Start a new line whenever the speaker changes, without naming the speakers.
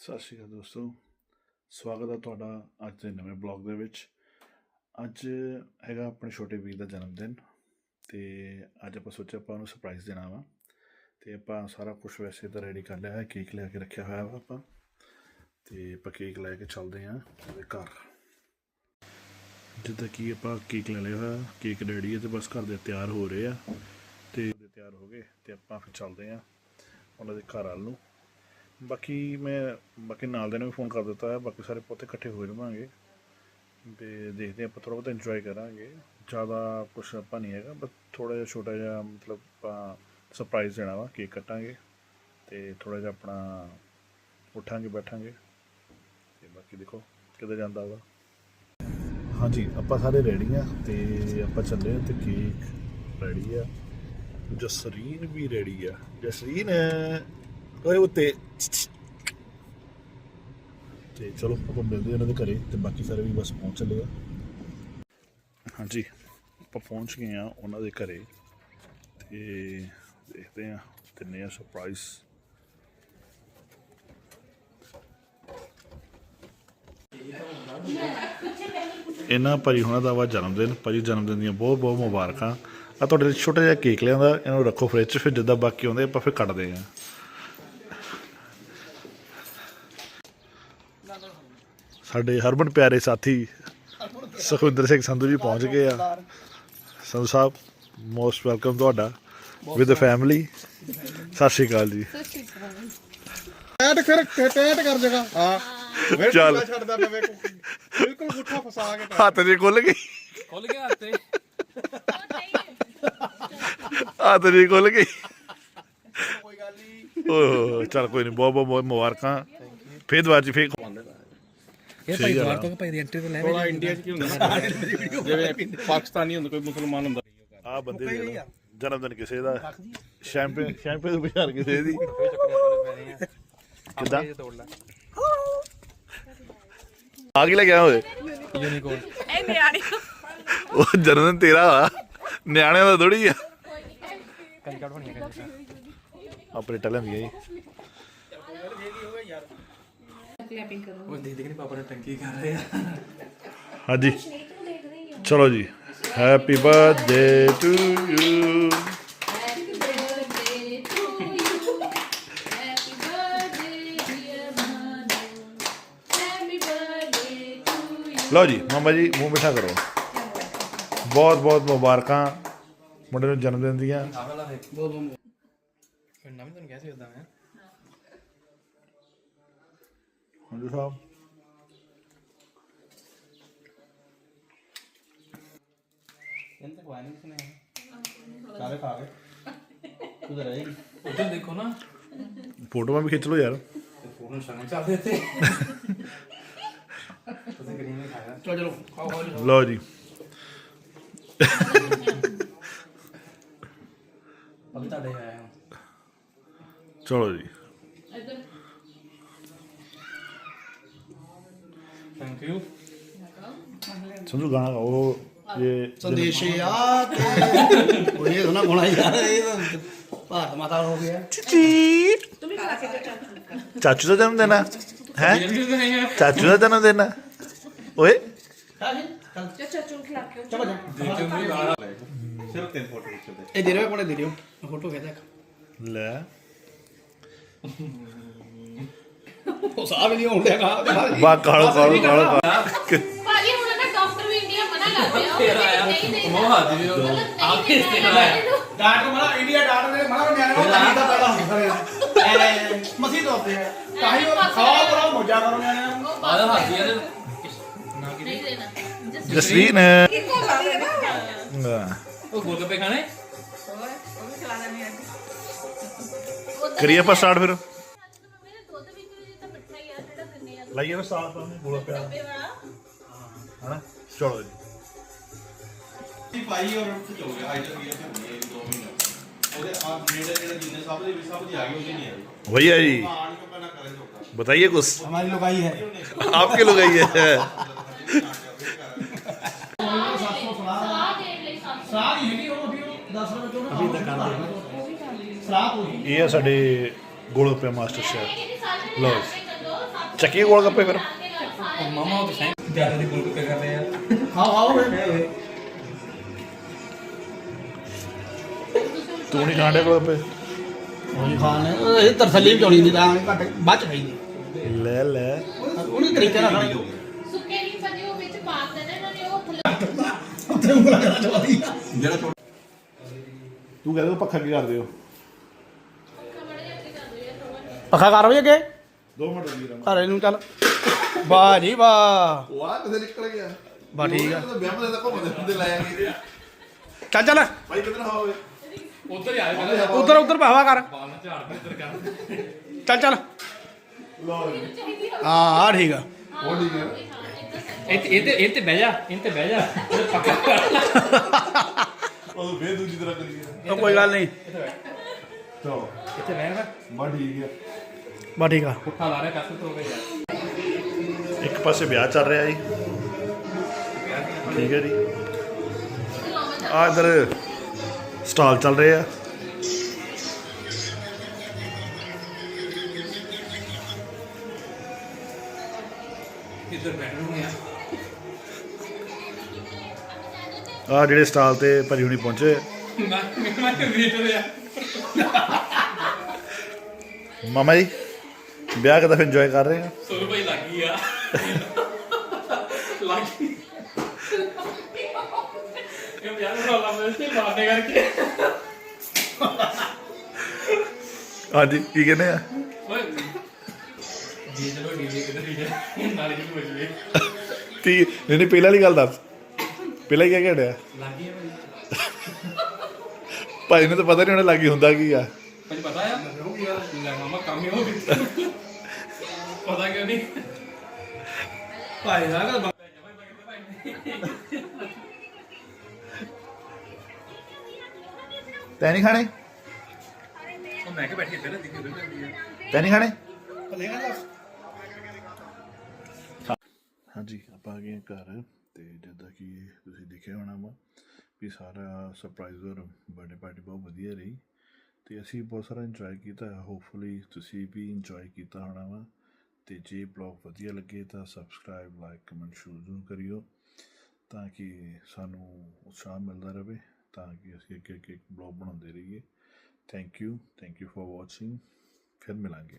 ਸਤਿ ਸ਼੍ਰੀ ਅਕਾਲ ਦੋਸਤੋ। ਸਵਾਗਤ ਹੈ ਤੁਹਾਡਾ ਅੱਜ ਦੇ ਨਵੇਂ ਬਲੌਗ ਦੇ ਵਿੱਚ। ਅੱਜ ਹੈਗਾ ਆਪਣੇ ਛੋਟੇ ਵੀਰ ਦਾ ਜਨਮ ਦਿਨ ਤੇ ਅੱਜ ਆਪਾਂ ਸੋਚਿਆ ਆਪਾਂ ਉਹਨੂੰ ਸਰਪ੍ਰਾਈਜ਼ ਦੇਣਾ ਵਾ। ਤੇ ਆਪਾਂ ਸਾਰਾ ਕੁਝ ਵੈਸੇ ਤਾਂ ਰੈਡੀ ਕਰ ਲਿਆ ਹੈ ਕੇਕ ਲੈ ਕੇ ਰੱਖਿਆ ਹੋਇਆ ਵਾ ਆਪਾਂ। ਤੇ ਆਪਾਂ ਕੇਕ ਲੈ ਕੇ ਚੱਲਦੇ ਹਾਂ ਉਹਦੇ ਘਰ। ਜਿੱਦਾਂ ਕਿ ਆਪਾਂ ਕੇਕ ਲੈ ਲਿਆ ਹੋਇਆ ਕੇਕ ਰੈਡੀ ਹੈ ਤੇ ਬਸ ਘਰ ਦੇ ਤਿਆਰ ਹੋ ਰਹੇ ਆ। ਤੇ ਤਿਆਰ ਹੋ ਗਏ ਤੇ ਆਪਾਂ ਫਿਰ ਚੱਲਦੇ ਹਾਂ ਉਹਨਾਂ ਦੇ ਘਰ ਵੱਲ ਨੂੰ। ਬਾਕੀ ਮੈਂ, ਬਾਕੀ ਨਾਲ ਦੇ ਨੂੰ ਵੀ ਫੋਨ ਕਰ ਦਿੱਤਾ ਹੈ, ਬਾਕੀ ਸਾਰੇ ਪੋਤੇ ਇਕੱਠੇ ਹੋਏ ਰਵਾਂਗੇ। ਤੇ ਦੇਖਦੇ ਹਾਂ, ਆਪਾਂ ਥੋੜ੍ਹਾ ਬਹੁਤ ਇੰਜੋਏ ਕਰਾਂਗੇ। ਜ਼ਿਆਦਾ ਕੁਛ ਆਪਾਂ ਨਹੀਂ ਹੈਗਾ ਬਸ ਥੋੜਾ ਜਿਹਾ ਛੋਟਾ ਜਿਹਾ ਮਤਲਬ ਆਪਾਂ ਸਰਪ੍ਰਾਈਜ਼ ਦੇਣਾ ਵਾ ਕੇਕ ਕੱਟਾਂਗੇ। ਤੇ ਥੋੜਾ ਜਿਹਾ ਆਪਣਾ ਉੱਠਾਂਗੇ, ਬੈਠਾਂਗੇ। ਤੇ ਬਾਕੀ ਦੇਖੋ, ਕਿੱਧਰ ਜਾਂਦਾ ਵਾ। ਹਾਂਜੀ, ਆਪਾਂ ਸਾਰੇ ਰੈਡੀ ਆ ਤੇ ਆਪਾਂ ਚੱਲੇ ਆ ਤੇ ਕੇਕ ਰੈਡੀ ਆ। ਜਸਰੀਨ ਵੀ ਰੈਡੀ ਆ। ਜਸਰੀਨ! ਓਏ ਉੱਤੇ ਤੇ ਚਲੋ ਆਪਾਂ ਮਿਲਦੇ ਹਾਂ ਇਹਨਾਂ ਦੇ ਘਰੇ ਤੇ ਬਾਕੀ ਸਾਰੇ ਵੀ ਬਸ ਪਹੁੰਚ ਚੱਲੇ ਆ। ਹਾਂਜੀ ਆਪਾਂ ਪਹੁੰਚ ਗਏ ਆ ਉਹਨਾਂ ਦੇ ਘਰੇ ਤੇ ਦੇਖਦੇ ਆ ਦਿੰਨੇ ਆ ਸਰਪ੍ਰਾਈਜ਼ ਇਹਨਾਂ ਭਾਜੀ ਹੁਣਾਂ ਦਾ ਵਾ ਜਨਮ ਦਿਨ ਭਾਜੀ ਜਨਮ ਦਿਨ ਦੀਆਂ ਬਹੁਤ ਬਹੁਤ ਮੁਬਾਰਕਾਂ। ਆ ਤੁਹਾਡੇ ਲਈ ਛੋਟਾ ਜਿਹਾ ਕੇਕ ਲਿਆਂਦਾ ਇਹਨੂੰ ਰੱਖੋ ਫ੍ਰਿਜ 'ਚ ਫਿਰ ਜਿੱਦਾਂ ਬਾਕੀ ਆਉਂਦੇ ਆਪਾਂ ਫਿਰ ਕੱਟਦੇ ਆ ਸਾਡੇ ਹਰਮਨ ਪਿਆਰੇ ਸਾਥੀ ਸੁਖਵਿੰਦਰ ਸਿੰਘ ਸੰਧੂ ਜੀ ਪਹੁੰਚ ਗਏ ਆ। ਸੰਧੂ ਸਾਹਿਬ ਮੋਸਟ ਵੈਲਕਮ ਤੁਹਾਡਾ ਵਿਦ ਫੈਮਿਲੀ ਸਤਿ ਸ਼੍ਰੀ ਅਕਾਲ ਜੀ।
ਟੈਟ ਕਰ ਟੈਟ ਕਰ ਜਗਾ। ਹਾਂ।
ਚੱਲ।
ਛੱਡਦਾ ਨਵੇਂ ਬਿਲਕੁਲ ਗੁੱਠਾ ਫਸਾ ਕੇ
ਹੱਥ ਜੀ ਖੁੱਲ ਗਈ।
ਖੁੱਲ ਗਿਆ ਹੱਥੇ
ਹੱਥ ਜੀ ਖੁੱਲ ਗਈ।
ਕੋਈ ਗੱਲ ਨਹੀਂ
ਓਹ ਚੱਲ ਕੋਈ ਨਹੀਂ ਬਹੁਤ ਬਹੁਤ ਮੁਬਾਰਕਾਂ। ਫੇਰ ਦੁਬਾਰਾ ਜੀ ਫੇਰ
ਇਹ ਭਾਈ ਦੁਆਰ ਤੋਂ ਭਾਈ ਦੀ ਐਂਟਰੀ ਤੇ ਲੈ
ਥੋੜਾ ਇੰਡੀਆ 'ਚ ਕੀ ਹੁੰਦਾ? ਨਾ ਜਿਵੇਂ ਪਾਕਿਸਤਾਨੀ ਹੁੰਦਾ ਕੋਈ ਮੁਸਲਮਾਨ ਹੁੰਦਾ।
ਆ ਬੰਦੇ ਦੇ ਜਨਮ ਦਿਨ ਕਿਸੇ ਦਾ ਸ਼ੈਂਪੇ ਸ਼ੈਂਪੇ ਤੋਂ ਬਿਹਾਰ ਕਿਸੇ ਦੀ। ਕਿੱਦਾਂ?
ਤੋੜ ਲੈ।
ਆ ਕੀ ਲੱਗਿਆ ਹੋਏ
ਯੂਨੀਕੋਰਨ
ਇਹ ਨਿਆਣੀ।
ਉਹ ਜਨਮ ਦਿਨ ਤੇਰਾ ਵਾ। ਨਿਆਣਿਆਂ ਦਾ ਥੋੜੀ ਆ।
ਕੰਨ ਕੱਢ ਬਣੀ ਹੈ
ਆਪਣੇ ਟਲਾਂ ਦੀ ਜੀ
ਕਲੈਪਿੰਗ ਕਰੋ।
ਉਹ ਦੀਦੀ ਕਿ ਪਾਪਾ ਨੇ ਟੰਕੀ ਕਰ ਰਹੇ ਆ।
ਹਾਂਜੀ। ਚਲੋ ਜੀ happy birthday to you
happy birthday to you happy birthday dear Manu happy birthday to you
ਲਓ ਜੀ ਮਾਮਾ ਜੀ ਮੂੰਹ ਮਿੱਠਾ ਕਰੋ। ਬਹੁਤ ਬਹੁਤ ਮੁਬਾਰਕਾਂ ਮੁੰਡੇ ਨੂੰ ਜਨਮ ਦਿਨ ਦੀਆਂ।
ਬਹੁਤ ਬਹੁਤ ਨਵੀਂ ਤੁਹਾਨੂੰ ਕਹਿ ਸਕਦਾ ਮੈਂ
ਹਾਂਜੀ ਸਾਹਿਬ
ਇਹਨਾਂ ਤੇ ਕੋਈ ਨਹੀਂ ਕਿਸਨੇ ਸਾਰੇ ਖਾ ਗਏ ਤੂੰ ਤਾਂ ਰਹੇਗੀ
ਉਧਰ ਦੇਖੋ ਨਾ
ਫੋਟੋਆਂ ਵੀ ਖਿੱਚ ਲਓ ਯਾਰ
ਫੋਨ ਸ਼ਾਮੇ ਚੱਲਦੇ ਤੇ ਤੁਸੀਂ ਕਰੀਮ ਨਹੀਂ ਖਾਇਆ ਚਲੋ ਚਲੋ ਖਾਓ ਖਾਓ ਜੀ।
ਲਓ ਜੀ
ਅਭੀ ਤੁਹਾਡੇ ਆਇਆ ਹਾਂ
ਚਲੋ ਜੀ
ਯੂ
ਸੰਧੂ ਗਾਣਾ ਗਾਓ ਇਹ
ਸੰਦੇਸ਼ੇ ਆ ਉਹ ਇਹ ਨਾ ਗੋਣਾ ਯਾਰ ਇਹ ਤਾਂ ਭਾਰਤ ਮਾਤਾ ਹੋ ਗਿਆ
ਚਾਚੂ ਦਾ ਜਨਮ ਦਿਨ ਹੈ ਹੈ ਚਾਚੂ ਦਾ ਜਨਮ ਦਿਨ ਹੈ ਓਏ
ਚਾਚਾ ਚੁਣ ਖਿਲਾ ਕੇ
ਚਲੋ ਜਾ
ਦੇਖ ਕੇ ਮੇਰੀ ਵਾਲਾ
ਇਹ ਦੇ ਰਹੇ ਕੋਲੇ ਦੇ ਦਿਓ ਫੋਟੋ ਖਿੱਚ ਇੱਕ
ਲੈ
ਉਹ ਸਾਹ ਵੀ ਨਹੀਂ ਆਉਂਦਾ ਕਹਾ
ਬਾ ਕਾਲੋ ਕਾਲੋ ਕਾਲੋ ਕਾਲੋ।
ਭਾਜੀ ਹੁਣ ਨਾ ਡਾਕਟਰ ਵੀ ਇੰਡੀਆ ਮਨਾ ਕਰਦੇ ਆ।
ਤੇਰਾ ਆਇਆ
ਨਹੀਂ ਨਹੀਂ
ਮੋਹ ਇਸ ਤੇ ਆਇਆ
ਡਾਕਟਰ ਮਲਾ ਇੰਡੀਆ ਡਾਕਟਰ ਦੇ ਮਲਾ ਨਿਆਣੇ ਨੂੰ ਤਾਂ ਪੈਦਾ ਹੁੰਦਾ ਹੈ। ਮਸੀਹ ਤੋਤੇ ਹੈ। ਕਾਹੀ ਉਹ ਖਾਓ ਕਰੋ ਮੋਜਾ ਕਰੋ ਨਿਆਣੇ ਨੂੰ।
ਆਦਾ ਹੱਥ ਯਾਰ ਨਾ। ਕਿ
ਨਹੀਂ ਦੇਣਾ
ਜਸਵੀਨ
ਉਹ ਗੋਲਗੱਪੇ ਖਾਣੇ?
ਕਰੀਏ ਆਪਾਂ ਸਟਾਰਟ ਫਿਰ? ਲਾਈਏ ਫਿਰ ਸਾਥ ਤਾਂ ਬੋਲਾ ਪਿਆ
ਤੇ ਵਾਲਾ
ਹਨਾ ਚਲੋ ਜੀ
ਜੀ ਭਾਈ ਔਰ ਹੋ ਗਿਆ ਹਾਈ ਤੱਕ ਇਹ ਹੁੰਦੀ ਹੈ 2 ਮਹੀਨੇ ਉਹਦੇ ਆ ਨੇੜੇ ਜਿਹੜੇ ਜਿੰਨੇ ਸਭ ਦੇ ਵੀ ਸਭ ਦੀ ਆ ਗਈ ਉਹਦੀ ਨਹੀਂ ਆਈ
भैया जी
ਆਣ ਕੇ ਪਹਿਲਾਂ ਕਰੇ ਹੋਗਾ
बताइए कुछ
हमारी लोग आई है
आपके लोग आई है
ਸਲਾਹ ਦੇਣ ਲਈ ਸਾਨੂੰ
ਸਲਾਹ ਨਹੀਂ ਹੈਗੀ ਉਹ ਅਭੀ ਉਹ 10 ਰੁਪਏ ਤੋਂ ਅਭੀ ਤੱਕ ਕਰਦੇ ਸਲਾਹ ਹੋਈ
ਇਹ ਆ ਸਾਡੇ ਗੋਲਗੱਪੇ ਮਾਸਟਰ ਸ਼ੈਫ
ਇਹ ਸਾਰੇ
ਲਓ
ਆਪਣੇ ਕਰ ਦੋ
ਚੱਕੀ ਗੋਲ ਗੱਪੇ ਫਿਰ।
ਮਾਮਾ ਉਹ ਤਾਂ ਸਹੀ ਜ਼ਿਆਦਾ ਦੀ ਗੋਲ ਗੱਪੇ? ਕਰ ਰਹੇ ਆ
ਖਾਓ ਖਾਓ ਵੇ
ਤੂੰ ਨਹੀਂ ਖਾਂਦੇ ਗੋਲ ਗੱਪੇ
ਉਹੀ ਖਾਣੇ ਇਹ ਤਰਸਲੀ ਵੀ ਹੋਣੀ ਨਹੀਂ ਤਾਂ ਘੱਟ ਬਾਅਦ ਚ ਖਾਈਦੀ
ਲੈ ਲੈ।
ਉਹਨੇ ਤਰੀਕੇ ਨਾਲ ਖਾਣੀ।
ਸੁੱਕੇ ਨਹੀਂ ਭਜੇ ਉਹ ਵਿੱਚ ਪਾ ਦੇਣਾ ਇਹਨਾਂ ਨੇ ਉਹ ਥੱਲੇ
ਉੱਥੇ ਉਂਗਲਾਂ ਕਰਨਾ ਚਾਹੀਦੀ
ਜਿਹੜਾ ਛੋਟਾ
ਤੂੰ ਕਹਿੰਦੇ ਪੱਖਾ ਕੀ ਕਰਦੇ ਹੋ?
ਪੱਖਾ ਕਰ ਵੀ ਅੱਗੇ?
2 ਮਿੰਟ ਦੀ ਰਮ
ਘਰੇ ਨੂੰ ਚੱਲ। ਵਾਹ ਜੀ ਵਾਹ।
ਵਾਹ ਕਿਤੇ ਨਿਕਲ ਗਿਆ।
ਬਾ ਠੀਕ ਆ।
ਵਿਆਹ ਦੇ ਤਾਂ ਘੁੰਮਦੇ ਹੁੰਦੇ ਲੈ ਆਏ
ਚੱਲ ਚੱਲ।
ਭਾਈ ਕਿੱਧਰ ਹੋਵੇ
ਉਧਰ ਹੀ ਆਏ ਪਹਿਲਾਂ
ਉਧਰ ਉਧਰ ਭਾਵਾ ਕਰ
ਬਾਲ ਨੂੰ ਝਾੜ ਕੇ ਇੱਧਰ ਕਰ।
ਚੱਲ ਚੱਲ। ਹਾਂ ਆ ਠੀਕ ਆ।
ਉਹ ਠੀਕ ਹੈ
ਇੱਥੇ ਇੱਥੇ ਇੱਥੇ ਬਹਿ ਜਾ ਇੱਥੇ ਬਹਿ ਜਾ। ਇਹ ਪੱਕਾ ਕਰ।
ਉਹ ਫੇਰ ਦੂਜੀ ਤਰ੍ਹਾਂ ਕਰੀਏ।
ਉਹ ਕੋਈ ਗੱਲ ਨਹੀਂ।
ਚਲੋ।
ਇੱਥੇ ਬਹਿ ਜਾ
ਬਾ ਠੀਕ
ਬਾ ਠੀਕ ਆ
ਪੁੱਠਾ ਲਾ ਰਿਹਾ ਕੱਸ ਤੋਂ ਗਿਆ
ਇੱਕ ਪਾਸੇ ਵਿਆਹ ਚੱਲ ਰਿਹਾ ਜੀ। ਠੀਕ ਹੈ ਜੀ। ਆ ਇਧਰ ਸਟਾਲ ਚੱਲ ਰਹੇ ਆ।
ਇੱਧਰ ਬੈਠੂਗੇ ਆ?
ਆ ਜਿਹੜੇ ਸਟਾਲ ਤੇ ਭਾਜੀ ਹੁਣੀ ਪਹੁੰਚੇ ਮਾਮਾ ਜੀ। ਵਿਆਹ ਕਦਾ ਫਿਰ ਇੰਜੋਏ ਕਰ ਰਹੇ ਆ।
ਰੁਪਏ ਲੱਗੀ ਆ। ਲੱਗੀ। ਇਹ ਯਾਰ ਰੋਲਾ ਮੈਂ ਤੇ ਮਾਰਨੇ ਕਰਕੇ।
ਹਾਂਜੀ ਕੀ ਕਹਿੰਦੇ ਆ?
ਓਏ। ਜੀ ਚਲੋ ਡੀਜੇ ਕਿੱਧਰ ਡੀਜੇ ਨਾਲੇ ਕਿ ਬਜਵੇ
ਤੀ ਨਹੀਂ ਨਹੀਂ ਪਹਿਲਾਂ ਵਾਲੀ ਗੱਲ ਦੱਸ। ਪਹਿਲਾਂ ਕੀ ਕਹਿੜਿਆ
ਲੱਗੀ ਆ ਭਾਈ।
ਭਾਈ ਨੂੰ ਤਾਂ ਪਤਾ ਨਹੀਂ ਉਹਨੇ ਲੱਗੀ ਹੁੰਦਾ ਕੀ ਆ
ਭਾਈ ਪਤਾ ਆ ਲੈ ਮਾਮਾ ਕੰਮ ਹੀ ਹੋ ਗਿਆ ਪਤਾ ਕਿਉਂ ਨਹੀਂ?
ਭਾਈ ਦਾ
ਤੈ ਨਹੀਂ ਖਾਣੇ?
ਉਹ ਮੈਂ ਕਿ ਬੈਠੀ ਇੱਧਰ ਦਿਖੀ ਉਧਰ ਜਾਂਦੀ ਆ।
ਤੈ ਨਹੀਂ ਖਾਣੇ? ਹਾਂਜੀ ਆਪਾਂ ਆ ਗਏ ਹਾਂ ਘਰ ਤੇ ਜਿੱਦਾਂ ਕਿ ਤੁਸੀਂ ਦੇਖਿਆ ਹੋਣਾ ਵਾ ਵੀ ਸਾਰਾ ਸਰਪ੍ਰਾਈਜ਼ ਔਰ ਬਰਥਡੇ ਪਾਰਟੀ ਬਹੁਤ ਵਧੀਆ ਰਹੀ ਤੇ ਅਸੀਂ ਬਹੁਤ ਸਾਰਾ ਇੰਜੋਏ ਕੀਤਾ। ਹੋਪਫੁਲੀ ਤੁਸੀਂ ਵੀ ਇੰਜੋਏ ਕੀਤਾ ਹੋਣਾ ਵਾ। ਤੇ ਜੇ ਬਲੌਗ ਵਧੀਆ ਲੱਗੇ ਤਾਂ ਸਬਸਕ੍ਰਾਈਬ ਲਾਈਕ ਕਮੈਂਟ ਸ਼ੁਰੂ ਕਰਿਓ ਤਾਂ ਕਿ ਸਾਨੂੰ ਉਤਸ਼ਾਹ ਮਿਲਦਾ ਰਹੇ ਤਾਂ ਕਿ ਅਸੀਂ ਅੱਗੇ ਅੱਗੇ ਬਲੌਗ ਬਣਾਉਂਦੇ ਰਹੀਏ। Thank you thank you for watching ਫਿਰ ਮਿਲਾਂਗੇ।